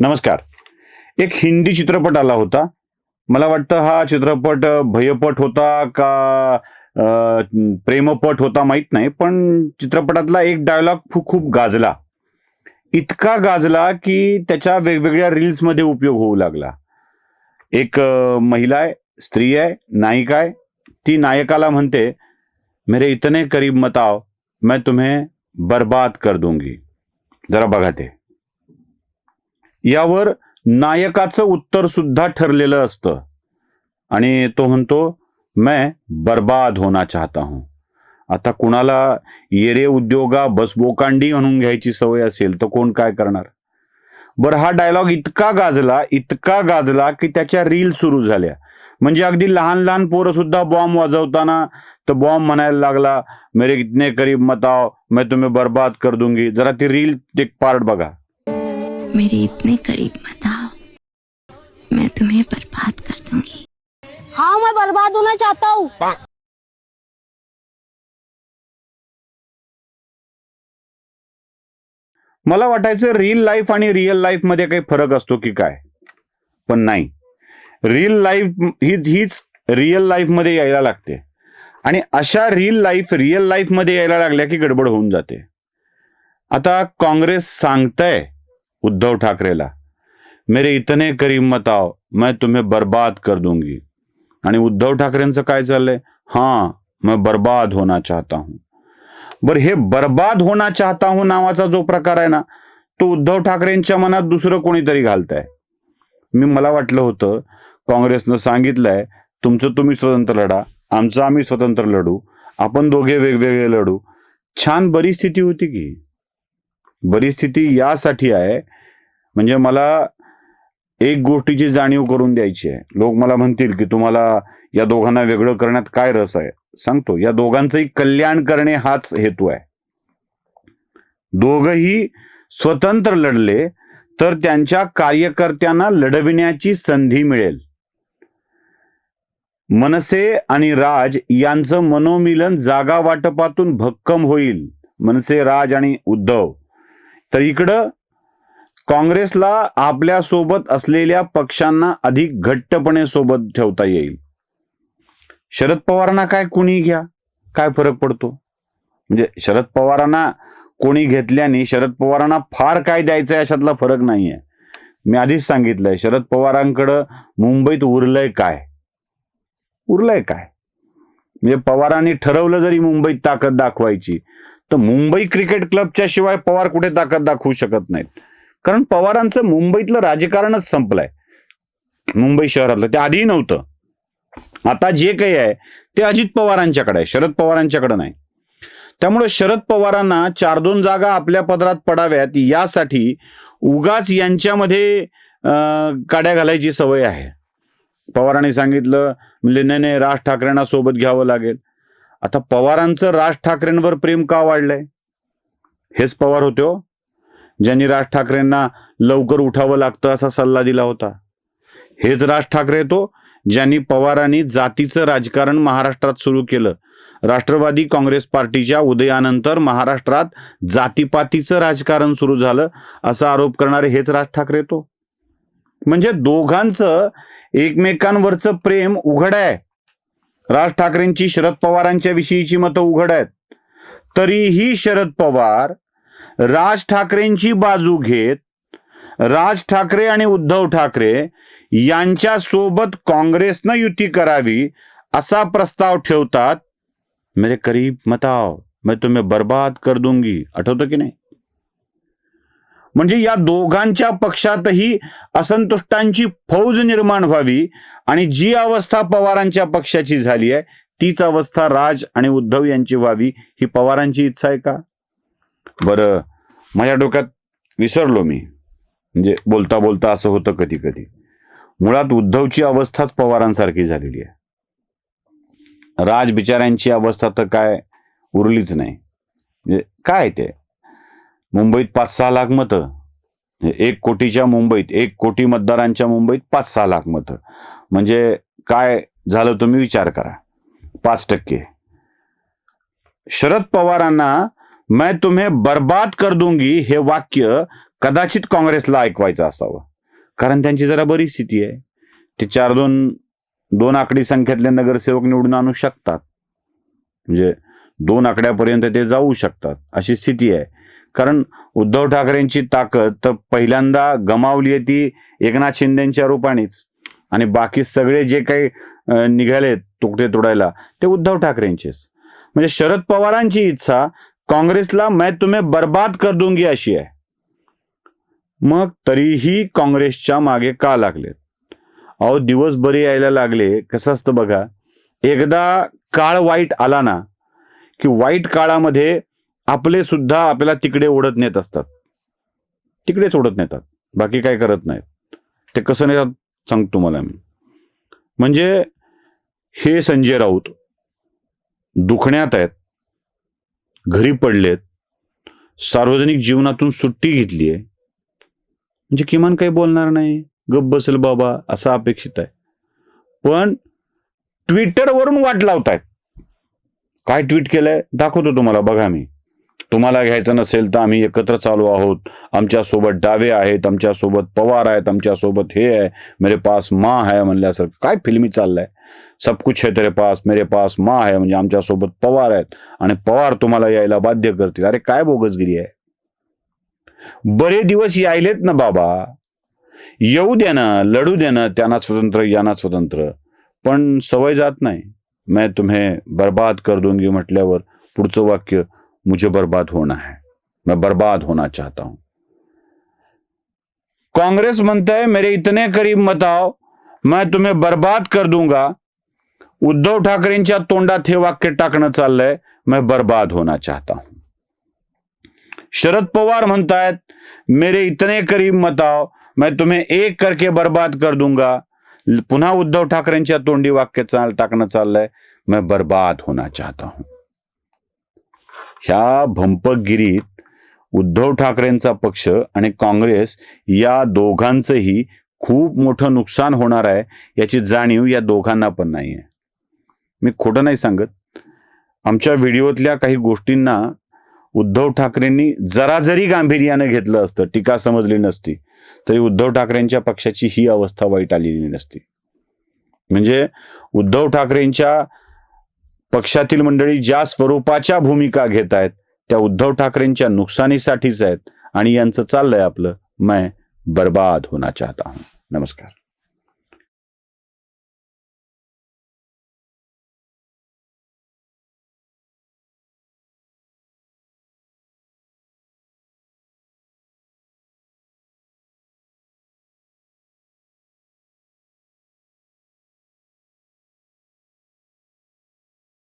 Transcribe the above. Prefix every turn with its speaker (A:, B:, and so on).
A: नमस्कार. एक हिंदी चित्रपट आला होता. मला वाटतं हा चित्रपट भयपट होता का प्रेमपट होता माहीत नाही पण चित्रपटातला एक डायलॉग खूप गाजला. इतका गाजला की त्याच्या वेगवेगळ्या रील्समध्ये उपयोग होऊ लागला. एक महिला आहे स्त्री आहे नायिका आहे ती नायकाला म्हणते मेरे इतने करीब मत आओ मैं तुम्हें बर्बाद कर दूंगी. जरा बघा ते. यावर नायकाचं उत्तर सुद्धा ठरलेलं असतं. आणि तो म्हणतो मैं बर्बाद होना चाहता हूं. आता कुणाला येरे उद्योगा बसबोकांडी म्हणून घ्यायची सवय असेल तर कोण काय करणार? बरं हा डायलॉग इतका गाजला इतका गाजला की त्याच्या रील सुरू झाल्या. म्हणजे अगदी लहान लहान पोरं सुद्धा बॉम्ब वाजवताना तर बॉम्ब म्हणायला लागला मेरे इतने करीब मत मैं तुम्हें बर्बाद कर दूंगी. जरा ती रील एक पार्ट बघा.
B: मेरे इतने करीब मत आओ। मैं तुम्हें बर्बाद कर दूंगी।
C: हाँ मैं बर्बाद होना चाहता हूँ।
A: मला वाटायचं रिअल लाईफ आणि रिअल लाईफमध्ये काही फरक असतो की काय? पण नाही. रिअल लाईफ हीच हीच रिअल लाईफमध्ये यायला लागते. आणि अशा रिअल लाईफ रिअल लाईफमध्ये यायला लागल्या की गडबड होऊन जाते. आता काँग्रेस सांगतंय उद्धव ठाकरेला. मेरे इतने करीब मत आओ मैं तुम्हें बर्बाद कर दूंगी. आणि उद्धव ठाकरेंचं काय चाललंय? हां मैं बर्बाद होना चाहता हूं. बर हे बर्बाद होना चाहता हूं नावाचा जो प्रकार आहे ना तो उद्धव ठाकरेंच्या मनात दुसरं कोणीतरी घालताय. मी मला वाटलं होतं काँग्रेसनं सांगितलंय तुमचं तुम्ही स्वतंत्र लढा आमचं आम्ही स्वतंत्र लढू आपण दोघे वेगवेगळे लढू. छान बरी स्थिती होती की. बरी स्थिती यासाठी आहे. म्हणजे मला एक गोष्टीची जाणीव करून द्यायची आहे. लोक मला म्हणतील की तुम्हाला या दोघांना वेगळं करण्यात काय रस आहे? सांगतो. या दोघांचंही कल्याण करणे हाच हेतू आहे. दोघही स्वतंत्र लढले तर त्यांच्या कार्यकर्त्यांना लढविण्याची संधी मिळेल. मनसे आणि राज यांचं मनोमिलन जागा वाटपातून भक्कम होईल. मनसे राज आणि उद्धव. तर इकडं काँग्रेसला आपल्यासोबत असलेल्या पक्षांना अधिक घट्टपणे सोबत ठेवता येईल. शरद पवारांना काय कोणी घ्या? काय फरक पडतो? म्हणजे शरद पवारांना कोणी घेतल्याने शरद पवारांना फार काय द्यायचं आहे अशातला फरक नाहीये. मी आधीच सांगितलंय शरद पवारांकडं मुंबईत उरलंय काय? उरलंय काय? म्हणजे पवारांनी ठरवलं जरी मुंबईत ताकद दाखवायची तर मुंबई क्रिकेट क्लबच्या शिवाय पवार कुठे ताकद दाखवू शकत नाहीत. कारण पवारांचं मुंबईतलं राजकारणच संपलंय. मुंबई शहरातलं. ते आधीही नव्हतं. आता जे काही आहे ते अजित पवारांच्याकडे आहे. शरद पवारांच्याकडे नाही. त्यामुळे शरद पवारांना चार दोन जागा आपल्या पदरात पडाव्यात यासाठी उगाच यांच्यामध्ये काड्या घालायची सवय आहे. पवारांनी सांगितलं म्हणजे नाही नाही राज ठाकरेंना सोबत घ्यावं लागेल. आता पवारांचं राज ठाकरेंवर प्रेम का वाढलंय? हेच पवार होते हो. ज्यांनी राज ठाकरेंना लवकर उठावं लागतं असा सल्ला दिला होता. हेच राज ठाकरे तो हो, ज्यांनी पवारांनी जातीचं राजकारण महाराष्ट्रात सुरू केलं. राष्ट्रवादी काँग्रेस पार्टीच्या उदयानंतर महाराष्ट्रात जातीपातीचं राजकारण सुरू झालं असा आरोप करणारे हेच राज ठाकरे तो हो. म्हणजे दोघांचं एकमेकांवरचं प्रेम उघड आहे. राज ठाकरेंची शरद पवारांच्या विषयीची मतं उघड आहेत. तरीही शरद पवार राज ठाकरेंची बाजू घेत राज ठाकरे आणि उद्धव ठाकरे यांच्या सोबत काँग्रेसनं युती करावी असा प्रस्ताव ठेवतात. मेरे करीब मताओ मैं तुम्हें बर्बाद कर दूंगी. आठवतं की नाही? म्हणजे या दोघांच्या पक्षातही असंतुष्टांची फौज निर्माण व्हावी आणि जी अवस्था पवारांच्या पक्षाची झाली आहे तीच अवस्था राज आणि उद्धव यांची व्हावी ही पवारांची इच्छा आहे का? बरं माझ्या डोक्यात विसरलो मी. म्हणजे बोलता बोलता असं होतं कधी कधी. मुळात उद्धवची अवस्थाच पवारांसारखी झालेली आहे. राज बिचाऱ्यांची अवस्था तर काय उरलीच नाही. म्हणजे काय ते? मुंबईत पाच सहा लाख मतं. एक कोटीच्या मुंबईत एक कोटी मतदारांच्या मुंबईत पाच सहा लाख मतं. म्हणजे काय झालं तुम्ही विचार करा. पाच टक्के. शरद पवारांना मैं तुम्हें बर्बाद कर दूंगी हे वाक्य कदाचित काँग्रेसला ऐकवायचं असावं. कारण त्यांची जरा बरी स्थिती आहे. ते चार दोन दोन आकडी संख्येतले नगरसेवक निवडून आणू शकतात. म्हणजे दोन आकड्यापर्यंत ते जाऊ शकतात. अशी स्थिती आहे. कारण उद्धव ठाकरेंची ताकद तर पहिल्यांदा गमावली आहे ती एकनाथ शिंदेच्या रूपानेच. आणि बाकी सगळे जे काही निघाले तुकडे तोडायला ते उद्धव ठाकरेंचेच. म्हणजे शरद पवारांची इच्छा काँग्रेसला मैं तुम्ही बर्बाद कर दूंगी अशी आहे. मग तरीही काँग्रेसच्या मागे का लागलेत? अहो दिवस बरे यायला लागले. कसं असतं बघा एकदा काळ वाईट आला ना की वाईट काळामध्ये आपले सुद्धा आपल्याला तिकडे ओढत नेत असतात. तिकडेच ओढत नेतात. बाकी काय करत नाहीत. ते कसं नेतात सांगतो तुम्हाला मी. म्हणजे हे संजय राऊत दुखण्यात आहेत घरी पडलेत सार्वजनिक जीवनातून सुट्टी घेतली आहे म्हणजे किमान काही बोलणार नाही. गप बसेल बाबा असं अपेक्षित आहे. पण ट्विटरवरून वाट लावतायत. काय ट्विट केलंय? दाखवतो तुम्हाला बघा मी. तुम्हाला घ्यायचं नसेल तर आम्ही एकत्र चालू आहोत. आमच्यासोबत डावे आहेत आमच्यासोबत पवार आहेत आमच्यासोबत हे आहे. मेरे पास माँ है म्हणल्यासारखं काय फिल्मी चाललंय? सब कुछ है तेरे पास मेरे पास माँ है म्हणजे आमच्यासोबत पवार आहेत. आणि पवार तुम्हाला यायला बाध्य करतील. अरे काय बोगसगिरी आहे? बरे दिवस यायलेत ना बाबा. येऊ दे ना लढू दे ना त्यांना स्वतंत्र यांना स्वतंत्र. पण सवय जात नाही. मैं तुम्हें बर्बाद कर दूंगी म्हटल्यावर पुढचं वाक्य मुझे बर्बाद होना है। मैं बर्बाद होना चाहता हूँ। कांग्रेस म्हणतंय मेरे इतने करीब मत आओ। मैं तुम्हें बर्बाद कर दूँगा। उद्धव ठाकरेंच्या तोंडात हे वाक्य टाकणं चाललंय, मैं बर्बाद होना चाहता हूँ। शरद पवार म्हणतायत, मेरे इतने करीब मत आओ, मैं तुम्हें एक करके बर्बाद कर दूँगा। पुन्हा उद्धव ठाकरेंच्या तोंडी वाक्य चाल टाकणं चाललंय, मैं बर्बाद होना चाहता हूँ। ह्या भंपकगिरीत उद्धव ठाकरेंचा पक्ष आणि काँग्रेस या दोघांचंही खूप मोठं नुकसान होणार आहे याची जाणीव या दोघांना पण नाही आहे मी खोटं नाही सांगत. आमच्या व्हिडिओतल्या काही गोष्टींना उद्धव ठाकरेंनी जरा जरी गांभीर्यानं घेतलं असतं टीका समजली नसती तरी उद्धव ठाकरेंच्या पक्षाची ही अवस्था वाईट आलेली नसती. म्हणजे उद्धव ठाकरेंच्या पक्षातील मंडळी ज्या स्वरूपाच्या भूमिका घेत आहेत त्या उद्धव ठाकरेंच्या नुकसानीसाठीच आहेत आणि यांचं चाललंय आपलं. मैं बर्बाद होना चाहता हूं. नमस्कार.